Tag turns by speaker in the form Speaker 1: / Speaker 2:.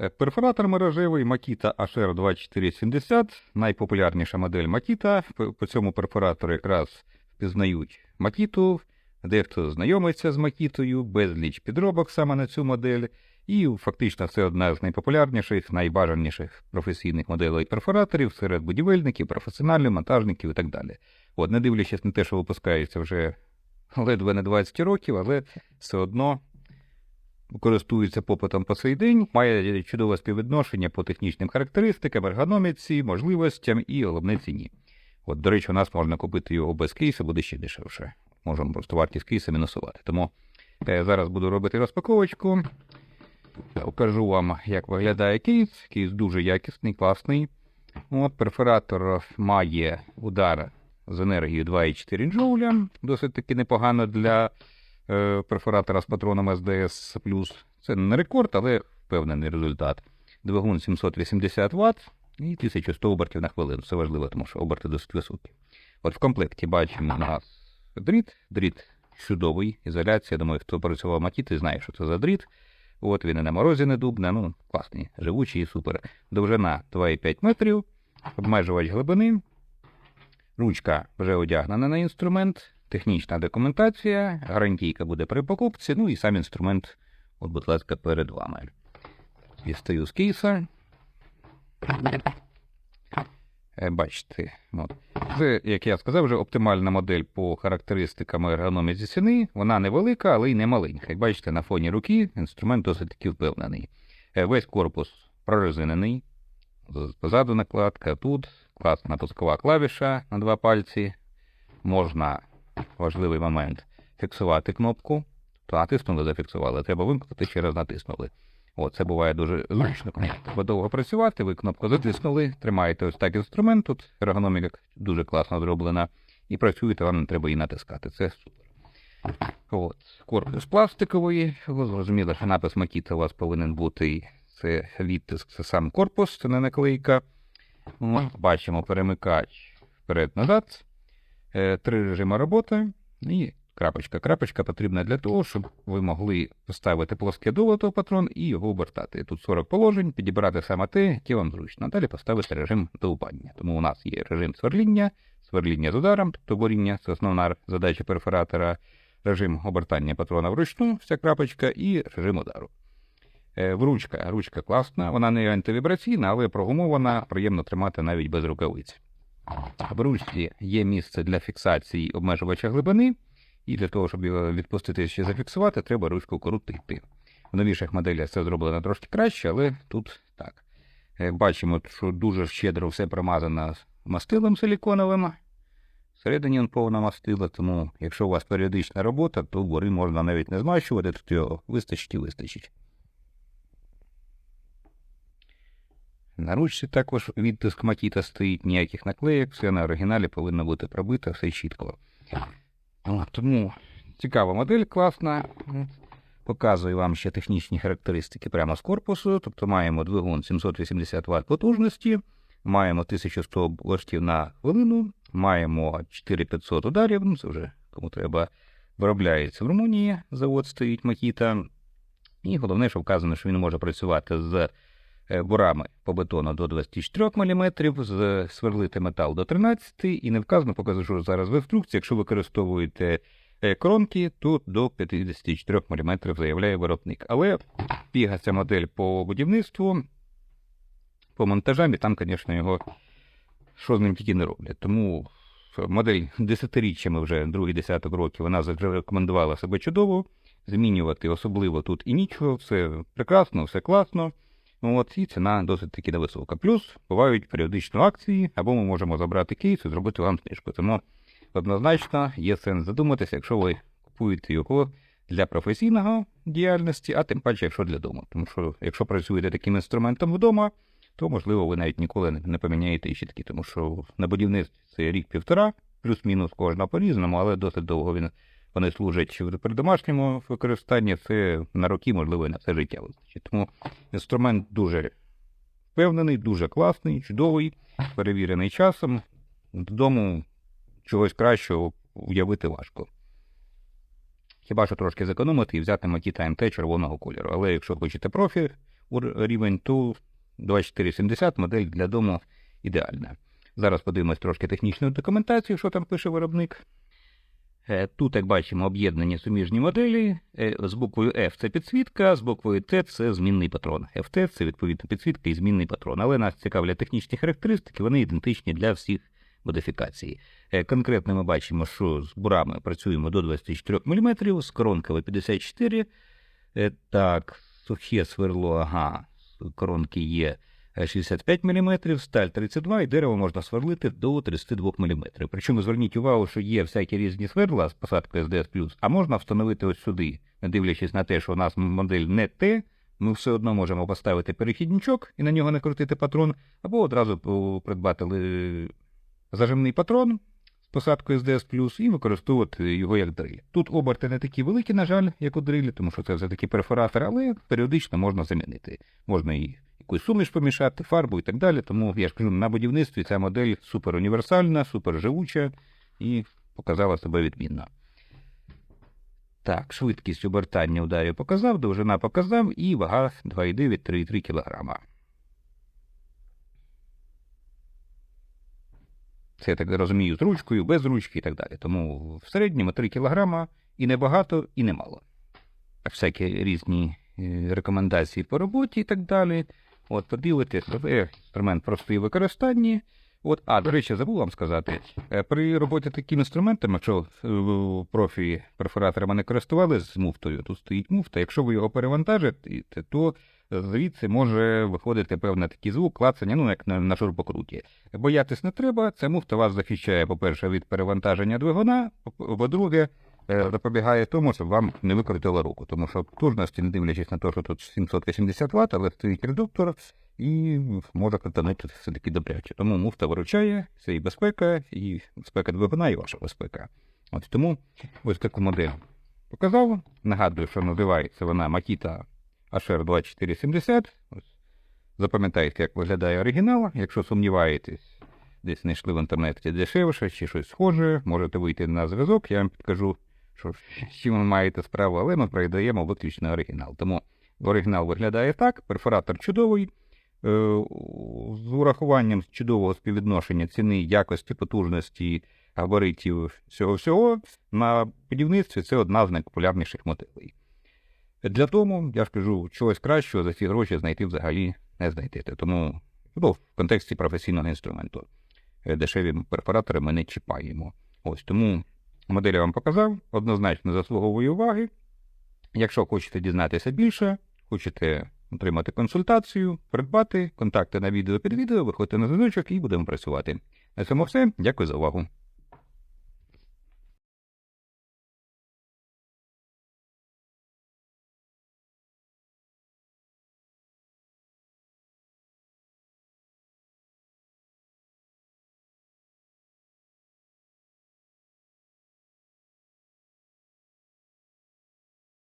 Speaker 1: Е, Перфоратор мережевий Makita HR2470, найпопулярніша модель Makita. По- цьому перфоратору якраз впізнають Makita, дехто знайомиться з Makitою, безліч підробок саме на цю модель. І фактично це одна з найпопулярніших, найбажаніших професійних моделей перфораторів серед будівельників, професіоналів, монтажників і так далі. От, не дивлячись на те, що випускається вже ледве не 20 років, але все одно користується попитом по цей день, має чудове співвідношення по технічним характеристикам, ергономіці, можливостям і головне ціні. От, до речі, у нас можна купити його без кейсу, буде ще дешевше. Можемо просто вартість кейса мінусувати. Тому е, зараз буду робити розпаковочку. Покажу вам, як виглядає кейс. Кейс дуже якісний, класний. От, перфоратор має удар з енергією 2,4 джоуля. Досить таки непогано для е, перфоратора з патроном СДС. Це не рекорд, але впевнений результат. Двигун 780 Вт і 1100 обертів на хвилину. Це важливо, тому що оберти досить високі. От в комплекті бачимо у нас дріт. Дріт чудовий, ізоляція. Думаю, хто працював матіти, знає, що це за дріт. От він і на морозі не дубне, ну, класний, живучий і супер. Довжина 2,5 метрів, обмежувач глибини. Ручка вже одягнена на інструмент, технічна документація, гарантійка буде при покупці, ну і сам інструмент, от, будь ласка, перед вами. Дістаю з кейса. Е, Бачите, от. це, як я сказав, вже оптимальна модель по характеристикам ергономіці ціни. Вона невелика, але й не маленька. Як бачите, на фоні руки інструмент досить таки впевнений. Е, Весь корпус прорезинений. Позаду накладка, тут класна пускова клавіша на два пальці. Можна, важливий момент, фіксувати кнопку. То натиснули, зафіксували. Треба вимкнути, ще раз натиснули. О, це буває дуже зручно. Треба довго працювати, ви кнопку затиснули, тримаєте ось так інструмент, тут ергономіка дуже класно зроблена, і працюєте, вам не треба її натискати. Це супер. От. Корпус пластиковий, ви зрозуміли, що напис Макіта у вас повинен бути. Це відтиск, це сам корпус, це не наклейка. Бачимо перемикач вперед-назад, три режими роботи і крапочка. Крапочка потрібна для того, щоб ви могли поставити плоске долото патрон і його обертати. Тут 40 положень, підібрати саме те, яке вам зручно. Далі поставити режим долупання. Тому у нас є режим сверління, сверління з ударом, тобто боріння, це основна задача перфоратора, режим обертання патрона вручну, вся крапочка, і режим удару. Е, Вручка, ручка класна, вона не антивібраційна, але прогумована, приємно тримати навіть без рукавиць. В ручці є місце для фіксації обмежувача глибини, і для того, щоб його відпустити ще зафіксувати, треба ручку крутити. В новіших моделях це зроблено трошки краще, але тут так. Е, Бачимо, що дуже щедро все промазано мастилом силіконовим. Всередині він повна мастила, тому якщо у вас періодична робота, то гори можна навіть не змащувати, тут його вистачить і вистачить. На ручці також відтиск матіта стоїть, ніяких наклеїк, все на оригіналі повинно бути пробито, все чітко. Тому цікава модель, класна. Показую вам ще технічні характеристики прямо з корпусу. Тобто маємо двигун 780 Вт потужності, маємо 1100 обертів на хвилину, маємо 4500 ударів. Ну, це вже кому треба виробляється в Румунії. Завод стоїть Макіта. І головне, що вказано, що він може працювати з бурами по бетону до 24 мм, сверлити метал до 13 і не вказано, покажу зараз в інструкції, якщо використовуєте е, кромки, то до 54 мм заявляє виробник. Але біга ця модель по будівництву, по монтажам, і там, звісно, його що з ним тільки не роблять. Тому модель десятиріччями вже другий десяток років вона зарекомендувала себе чудово. Змінювати особливо тут і нічого, все прекрасно, все класно. Ну, От, і ціна досить таки невисока. Плюс бувають періодично акції, або ми можемо забрати кейс і зробити вам знижку. Тому однозначно є сенс задуматися, якщо ви купуєте його для професійного діяльності, а тим паче, якщо для дому. Тому що якщо працюєте таким інструментом вдома, то можливо ви навіть ніколи не- поміняєте щітки, тому що на будівництві це рік-півтора, плюс-мінус кожна по-різному, але досить довго він вони служать при домашньому використанні, це на роки, можливо, і на все життя вистачить. Тому інструмент дуже впевнений, дуже класний, чудовий, перевірений часом. Додому чогось кращого уявити важко. Хіба що трошки зекономити і взяти Makita MT червоного кольору. Але якщо хочете профі, рівень, то 2470 модель для дому ідеальна. Зараз подивимось трошки технічну документацію, що там пише виробник. Е, Тут, як бачимо, об'єднані суміжні моделі. Е, З буквою F це підсвітка, з буквою T це змінний патрон. FT це відповідно підсвітка і змінний патрон. Але нас цікавлять технічні характеристики, вони ідентичні для всіх модифікацій. Е, Конкретно ми бачимо, що з бурами працюємо до 24 мм, з коронками 54 Е, Так, сухе сверло, ага, коронки є 65 мм, сталь 32 і дерево можна сверлити до 32 мм. Причому зверніть увагу, що є всякі різні сверла з посадкою SDS+, а можна встановити ось сюди, не дивлячись на те, що у нас модель не Т, ми все одно можемо поставити перехідничок і на нього не крутити патрон, або одразу придбати зажимний патрон з посадкою SDS+, і використовувати його як дриль. Тут оберти не такі великі, на жаль, як у дрилі, тому що це все таки перфоратор, але періодично можна замінити. Можна і якусь суміш помішати, фарбу і так далі. Тому я ж кажу, на будівництві ця модель супер універсальна, супер живуча і показала себе відмінно. Так, швидкість обертання ударів показав, довжина показав і вага 2,9-3,3 кг. Це я так розумію з ручкою, без ручки і так далі. Тому в середньому 3 кг і не багато, і не мало. Всякі різні е, рекомендації по роботі і так далі. От, подивитись, це інструмент простий в використанні. От, а, до речі, забув вам сказати, е, при роботі такими інструментами, якщо е, профі перфораторами не користувалися з муфтою, тут стоїть муфта, якщо ви його перевантажите, то звідси може виходити певний такий звук, клацання, ну як на, на шурпокруті. Боятись не треба, ця муфта вас захищає, по-перше, від перевантаження двигуна, по- по-друге, е, запобігає тому, щоб вам не викрутило руку. Тому що потужності, не дивлячись на те, що тут 780 Вт, але стоїть редуктор і може крутанути все-таки добряче. Тому муфта виручає, це і безпека, і безпека двигуна, і ваша безпека. От тому ось таку модель показав. Нагадую, що називається вона Makita HR2470. Ось. Запам'ятайте, як виглядає оригінал. Якщо сумніваєтесь, десь знайшли в інтернеті дешевше чи щось схоже, можете вийти на зв'язок, я вам підкажу, що чим ви маєте справу, але ми передаємо виключно оригінал. Тому оригінал виглядає так, перфоратор чудовий. Е, З урахуванням чудового співвідношення ціни, якості, потужності, габаритів всього всього на будівництві це одна з найпопулярніших моделей. Для тому, я ж кажу, чогось кращого за ці гроші знайти взагалі не знайдете. Тому ну, в контексті професійного інструменту е, дешеві перфоратори ми не чіпаємо. Ось тому модель вам показав, однозначно заслуговує уваги. Якщо хочете дізнатися більше, хочете отримати консультацію, придбати, контакти на відео під відео, виходьте на зв'язочок і будемо працювати. На цьому все. Дякую за увагу.